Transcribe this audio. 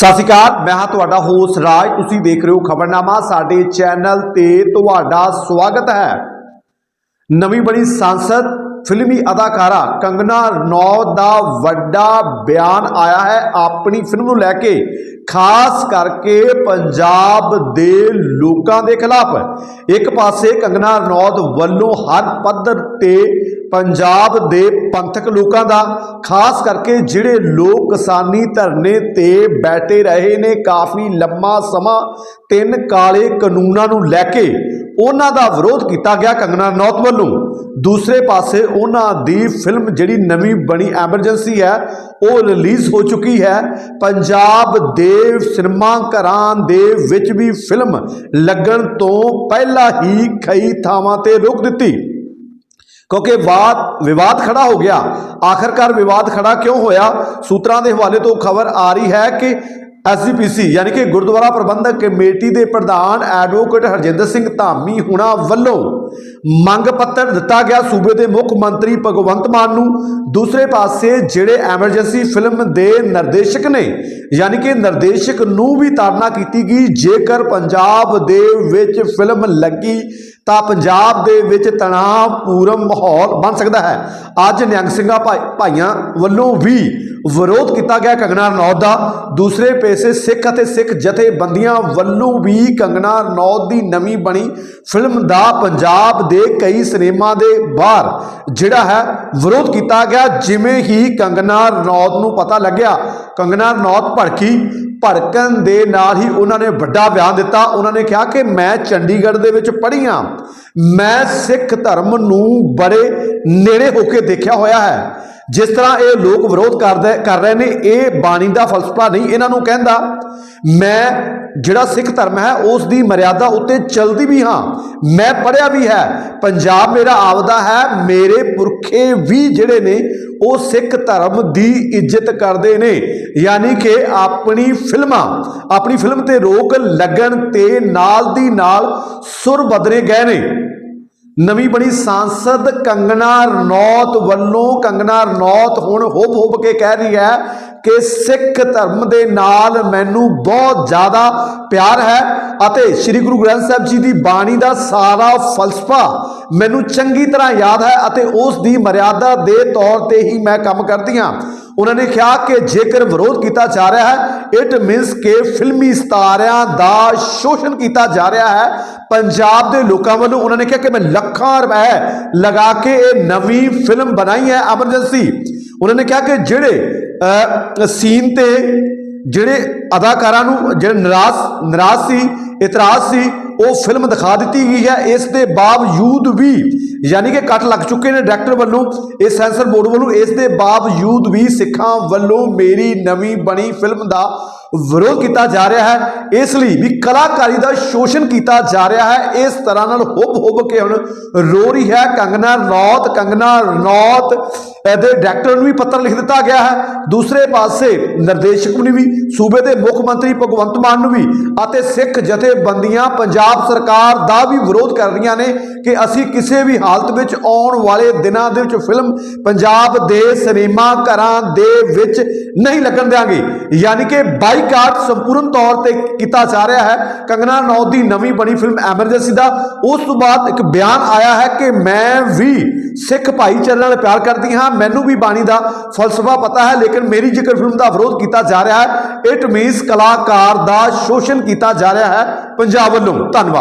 ਸਤਿ ਸ਼੍ਰੀ ਅਕਾਲ, ਮੈਂ ਹਾਂ ਤੁਹਾਡਾ ਹੋਸਟ ਰਾਜ। ਤੁਸੀਂ ਦੇਖ ਰਹੇ ਹੋ ਖਬਰਨਾਮਾ, ਸਾਡੇ ਚੈਨਲ ਤੇ ਤੁਹਾਡਾ ਸਵਾਗਤ ਹੈ। ਨਵੀਂ ਬਣੀ ਸੰਸਦ, ਫਿਲਮੀ ਅਦਾਕਾਰਾ ਕੰਗਨਾ ਰਣੌਤ ਦਾ ਵੱਡਾ ਬਿਆਨ ਆਇਆ ਹੈ। ਆਪਣੀ ਫਿਲਮ ਨੂੰ ਲੈ ਕੇ ਖਾਸ ਕਰਕੇ ਪੰਜਾਬ ਦੇ ਲੋਕਾਂ ਦੇ ਖਿਲਾਫ। ਇੱਕ ਪਾਸੇ ਕੰਗਨਾ ਰਣੌਤ ਵੱਲੋਂ ਹਰ ਪੱਧਰ ਤੇ ਪੰਜਾਬ ਦੇ ਪੰਥਕ ਲੋਕਾਂ ਦਾ, ਖਾਸ ਕਰਕੇ ਜਿਹੜੇ ਲੋਕ ਕਿਸਾਨੀ ਧਰਨੇ ਤੇ ਬੈਠੇ ਰਹੇ ਨੇ, ਕਾਫੀ ਲੰਮਾ ਸਮਾਂ ਤਿੰਨ ਕਾਲੇ ਕਾਨੂੰਨਾਂ ਨੂੰ ਲੈ ਕੇ ਉਹਨਾਂ ਦਾ ਵਿਰੋਧ ਕੀਤਾ ਗਿਆ ਕੰਗਨਾ ਨੌਤ ਵੱਲੋਂ। ਦੂਸਰੇ ਪਾਸੇ ਉਹਨਾਂ ਦੀ ਫਿਲਮ ਜਿਹੜੀ ਨਵੀਂ ਬਣੀ ਐਮਰਜੈਂਸੀ ਹੈ, ਉਹ ਰਿਲੀਜ਼ ਹੋ ਚੁੱਕੀ ਹੈ। ਪੰਜਾਬ ਦੇ ਸਿਨੇਮਾ ਘਰਾਂ ਦੇ ਵਿੱਚ ਵੀ ਫਿਲਮ ਲੱਗਣ ਤੋਂ ਪਹਿਲਾਂ ਹੀ ਕਈ ਥਾਵਾਂ ਤੇ ਰੋਕ ਦਿੱਤੀ। ਕਿਉਂਕਿ ਵਾਦ ਵਿਵਾਦ ਖੜਾ ਹੋ ਗਿਆ। ਆਖਰਕਾਰ ਵਿਵਾਦ ਖੜਾ ਕਿਉਂ ਹੋਇਆ? ਸੂਤਰਾਂ ਦੇ ਹਵਾਲੇ ਤੋਂ ਖਬਰ ਆ ਰਹੀ ਹੈ ਕਿ ਐਸਜੀਪੀਸੀ ਯਾਨੀ ਕਿ ਗੁਰਦੁਆਰਾ ਪ੍ਰਬੰਧਕ ਕਮੇਟੀ ਦੇ ਪ੍ਰਧਾਨ ਐਡਵੋਕੇਟ ਹਰਜਿੰਦਰ ਸਿੰਘ ਧਾਮੀ ਹੁਣਾ ਵੱਲੋਂ ਮੰਗ ਪੱਤਰ ਦਿੱਤਾ ਗਿਆ ਸੂਬੇ ਦੇ ਮੁੱਖ ਮੰਤਰੀ ਭਗਵੰਤ ਮਾਨ ਨੂੰ। ਦੂਸਰੇ ਪਾਸੇ ਜਿਹੜੇ ਐਮਰਜੈਂਸੀ ਫਿਲਮ ਦੇ ਨਿਰਦੇਸ਼ਕ ਨੇ, ਯਾਨੀ ਕਿ ਨਿਰਦੇਸ਼ਕ ਨੂੰ ਵੀ ਤਾਰਨਾ ਕੀਤੀ ਗਈ, ਜੇਕਰ ਪੰਜਾਬ ਦੇ ਵਿੱਚ ਫਿਲਮ ਲੱਗੀ ਤਾਂ ਪੰਜਾਬ ਦੇ ਵਿੱਚ ਤਣਾਅਪੂਰਨ ਮਾਹੌਲ ਬਣ ਸਕਦਾ ਹੈ। ਅੱਜ ਨਿਹੰਗ ਸਿੰਘਾਂ ਭਾਈ- ਭਾਈਆਂ ਵੱਲੋਂ ਵੀ ਵਿਰੋਧ ਕੀਤਾ ਗਿਆ ਕੰਗਣਾ ਰਣੌਤ ਦਾ। ਦੂਸਰੇ ਪੈਸੇ ਸਿੱਖ ਅਤੇ ਸਿੱਖ ਜਥੇਬੰਦੀਆਂ ਵੱਲੋਂ ਵੀ ਕੰਗਣਾ ਰਣੌਤ ਦੀ ਨਵੀਂ ਬਣੀ ਫਿਲਮ ਦਾ ਪੰਜਾਬ ਦੇ ਕਈ ਸਿਨੇਮਾ ਦੇ ਬਾਹਰ ਜਿਹੜਾ ਹੈ ਵਿਰੋਧ ਕੀਤਾ ਗਿਆ। ਜਿਵੇਂ ਹੀ ਕੰਗਣਾ ਰਣੌਤ ਨੂੰ ਪਤਾ ਲੱਗਿਆ, ਕੰਗਣਾ ਰਣੌਤ ਭੜਕੀ ਭੜਕਣ ਦੇ ਨਾਲ ਹੀ ਉਹਨਾਂ ਨੇ ਵੱਡਾ ਬਿਆਨ ਦਿੱਤਾ। ਉਹਨਾਂ ਨੇ ਕਿਹਾ ਕਿ ਮੈਂ ਚੰਡੀਗੜ੍ਹ ਦੇ ਵਿੱਚ ਪੜ੍ਹੀ ਹਾਂ ਮੈਂ ਸਿੱਖ ਧਰਮ ਨੂੰ ਬੜੇ ਨੇੜੇ ਹੋ ਕੇ ਦੇਖਿਆ ਹੋਇਆ ਹੈ। ਜਿਸ ਤਰ੍ਹਾਂ ਇਹ ਲੋਕ ਵਿਰੋਧ ਕਰਦੇ, ਕਰ ਰਹੇ ਨੇ, ਇਹ ਬਾਣੀ ਦਾ ਫਲਸਫਾ ਨਹੀਂ ਇਹਨਾਂ ਨੂੰ ਕਹਿੰਦਾ। ਮੈਂ ਜਿਹੜਾ ਸਿੱਖ ਧਰਮ ਹੈ ਉਸ ਦੀ ਮਰਿਆਦਾ ਉੱਤੇ ਚਲਦੀ ਵੀ ਹਾਂ। ਮੈਂ ਪੜਿਆ ਵੀ ਹੈ। ਪੰਜਾਬ ਮੇਰਾ ਆਪਦਾ ਹੈ, ਮੇਰੇ ਪੁਰਖੇ ਵੀ ਜਿਹੜੇ ਨੇ ਉਹ ਸਿੱਖ ਧਰਮ ਦੀ ਇੱਜ਼ਤ ਕਰਦੇ ਨੇ। ਯਾਨੀ ਕਿ ਆਪਣੀ ਫਿਲਮਾਂ, ਆਪਣੀ ਫਿਲਮ ਤੇ ਰੋਕ ਲੱਗਣ ਤੇ ਨਾਲ ਦੀ ਨਾਲ ਸੁਰ ਬਦਲੇ ਗਏ ਨੇ। ਨਵੀਂ ਬਣੀ ਸਾਂਸਦ ਕੰਗਣਾ ਰਣੌਤ ਵੱਲੋਂ ਕੰਗਣਾ ਰਣੌਤ ਹੁਣ ਹੋਬ ਹੋਬ ਕੇ ਕਹਿ ਰਹੀ ਹੈ ਕਿ ਸਿੱਖ ਧਰਮ ਦੇ ਨਾਲ ਮੈਨੂੰ ਬਹੁਤ ਜ਼ਿਆਦਾ ਪਿਆਰ ਹੈ ਅਤੇ ਸ੍ਰੀ ਗੁਰੂ ਗ੍ਰੰਥ ਸਾਹਿਬ ਜੀ ਦੀ ਬਾਣੀ ਦਾ ਸਾਰਾ ਫਲਸਫਾ ਮੈਨੂੰ ਚੰਗੀ ਤਰ੍ਹਾਂ ਯਾਦ ਹੈ ਅਤੇ ਉਸ ਦੀ ਮਰਿਆਦਾ ਦੇ ਤੌਰ ਤੇ ਹੀ ਮੈਂ ਕੰਮ ਕਰਦੀ ਹਾਂ। ਉਹਨਾਂ ਨੇ ਕਿਹਾ ਕਿ ਜੇਕਰ ਵਿਰੋਧ ਕੀਤਾ ਜਾ ਰਿਹਾ ਹੈ ਇਟ ਮੀਨਸ ਕਿ ਫਿਲਮੀ ਸਤਾਰਿਆਂ ਦਾ ਸ਼ੋਸ਼ਣ ਕੀਤਾ ਜਾ ਰਿਹਾ ਹੈ। ਪੰਜਾਬ ਦੇ ਲੋਕਾਂ ਵੱਲੋਂ ਉਹਨਾਂ ਨੇ ਕਿਹਾ ਕਿ ਮੈਂ ਲੱਖਾਂ ਰੁਪਏ ਲਗਾ ਕੇ ਇਹ ਨਵੀਂ ਫਿਲਮ ਬਣਾਈ ਹੈ ਐਮਰਜੈਂਸੀ ਉਹਨਾਂ ਨੇ ਕਿਹਾ ਕਿ ਜਿਹੜੇ ਸੀਨ ਤੇ ਜਿਹੜੇ ਅਦਾਕਾਰਾਂ ਨੂੰ ਜਿਹੜੇ ਨਰਾਜ਼ ਨਰਾਜ਼ ਸੀ, ਇਤਰਾਜ਼ ਸੀ, ਉਹ ਫਿਲਮ ਦਿਖਾ ਦਿੱਤੀ ਗਈ ਹੈ। ਇਸ ਦੇ ਬਾਵਜੂਦ ਵੀ ਯਾਨੀ ਕਿ ਕੱਟ ਲੱਗ ਚੁੱਕੇ ਨੇ ਡਾਇਰੈਕਟਰ ਵੱਲੋਂ। ਇਸ ਸੈਂਸਰ ਬੋਰਡ ਵੱਲੋਂ ਇਸ ਦੇ ਬਾਵਜੂਦ ਵੀ ਸਿੱਖਾਂ ਵੱਲੋਂ ਮੇਰੀ ਨਵੀਂ ਬਣੀ ਫਿਲਮ ਦਾ ਵਿਰੋਧ ਕੀਤਾ ਜਾ ਰਿਹਾ ਹੈ। ਇਸ ਲਈ ਵੀ ਕਲਾਕਾਰੀ ਦਾ ਸ਼ੋਸ਼ਣ ਕੀਤਾ ਜਾ ਰਿਹਾ ਹੈ। ਇਸ ਤਰ੍ਹਾਂ ਨਾਲ ਹੁੱਬ ਹੁੱਬ ਕੇ ਹੁਣ ਰੋ ਰਹੀ ਹੈ ਕੰਗਨਾ ਰਣੌਤ ਕੰਗਨਾ ਰਣੌਤ। ਇਹਦੇ ਡਾਇਰੈਕਟਰ ਨੂੰ ਵੀ ਪੱਤਰ ਲਿਖ ਦਿੱਤਾ ਗਿਆ ਹੈ। ਦੂਸਰੇ ਪਾਸੇ ਨਿਰਦੇਸ਼ਕ ਨੂੰ ਵੀ, ਸੂਬੇ ਦੇ ਮੁੱਖ ਮੰਤਰੀ ਭਗਵੰਤ ਮਾਨ ਨੂੰ ਵੀ ਅਤੇ ਸਿੱਖ ਜਥੇਬੰਦੀਆਂ ਪੰਜਾਬ ਸਰਕਾਰ ਦਾ ਵੀ ਵਿਰੋਧ ਕਰ ਰਹੀਆਂ ਨੇ ਕਿ ਅਸੀਂ ਕਿਸੇ ਵੀ ਹਾਲਤ ਵਿੱਚ ਆਉਣ ਵਾਲੇ ਦਿਨਾਂ ਦੇ ਵਿੱਚ ਫਿਲਮ ਪੰਜਾਬ ਦੇ ਸਿਨੇਮਾ ਘਰਾਂ ਦੇ ਵਿੱਚ ਨਹੀਂ ਲੱਗਣ ਦੇਵਾਂਗੇ ਯਾਨੀ ਕਿ ਬਾਈਕਾਟ ਸੰਪੂਰਨ ਤੌਰ ਤੇ ਕੀਤਾ ਜਾ ਰਿਹਾ ਹੈ। ਕੰਗਨਾ ਨੌਦ ਦੀ ਨਵੀਂ ਬਣੀ ਫਿਲਮ ਐਮਰਜੈਂਸੀ ਦਾ ਉਸ ਤੋਂ ਬਾਅਦ ਇੱਕ ਬਿਆਨ ਆਇਆ ਹੈ ਕਿ ਮੈਂ ਵੀ ਸਿੱਖ ਭਾਈਚਾਰੇ ਨਾਲ ਪਿਆਰ ਕਰਦੀ ਹਾਂ। ਮੈਨੂੰ ਵੀ ਬਾਣੀ ਦਾ ਫਲਸਫਾ ਪਤਾ ਹੈ, ਲੇਕਿਨ ਮੇਰੀ ਜਿਕਰ ਫਿਲਮ ਦਾ ਵਿਰੋਧ ਕੀਤਾ ਜਾ ਰਿਹਾ ਹੈ। ਇਟ ਮੀਨਸ ਕਲਾਕਾਰ ਦਾ ਸ਼ੋਸ਼ਣ ਕੀਤਾ ਜਾ ਰਿਹਾ ਹੈ ਪੰਜਾਬ ਵੱਲੋਂ। ਧੰਨਵਾਦ।